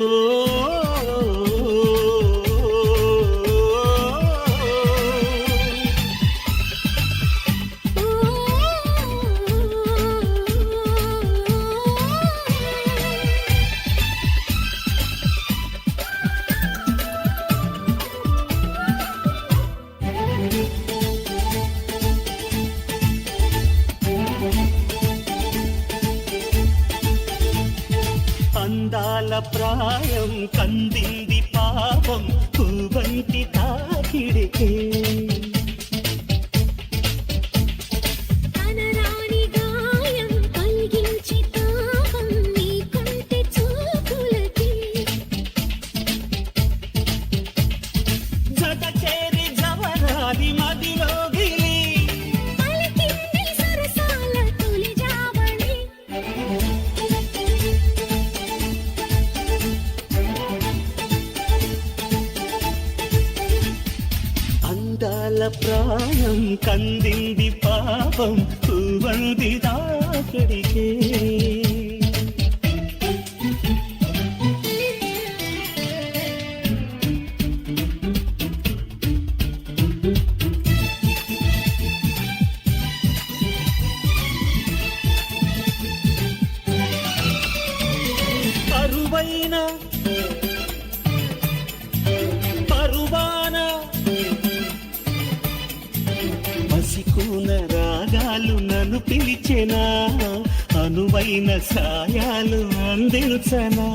Oh. అందాల ప్రాయం కందింది పాపం పువ్వంటి తాకిడికే. అందాల ప్రాయం కందింది పాపం పువ్వంటి తాకిడికే పరువైన నన్ను పిలిచెనా? అనువైన సాయాలు అందించనా?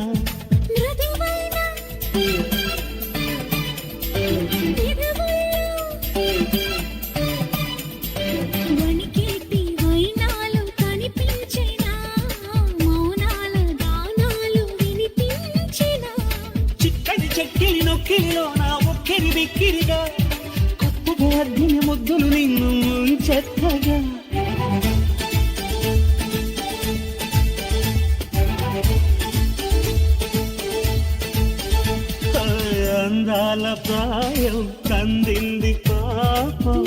చెక్కిలి నొక్కిలిలో నా ఒక్కిరి బిక్కిరిగా చెత్తగా అగ్ని ముద్దులు నిన్ను చెత్తగా అందాల ప్రాయం కందింది పాపం.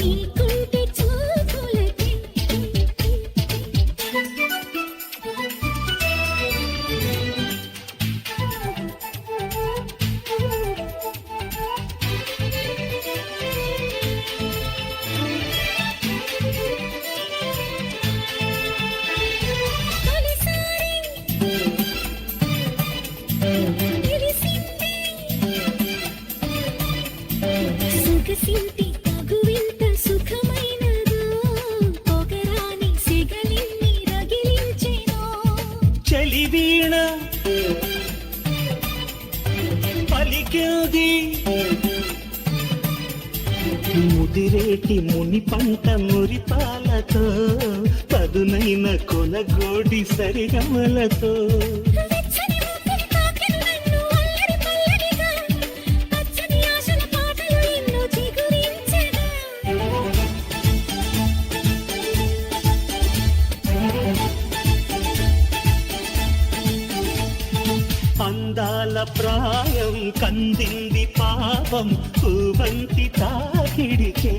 వీణ పలికింది. ముదిరేటి ముని పంట మురిపాలతో పదునైన కొనగోడి సరిగమలతో అందాల ప్రాయం కందింది పాపం పువ్వంటి తాకిడికే.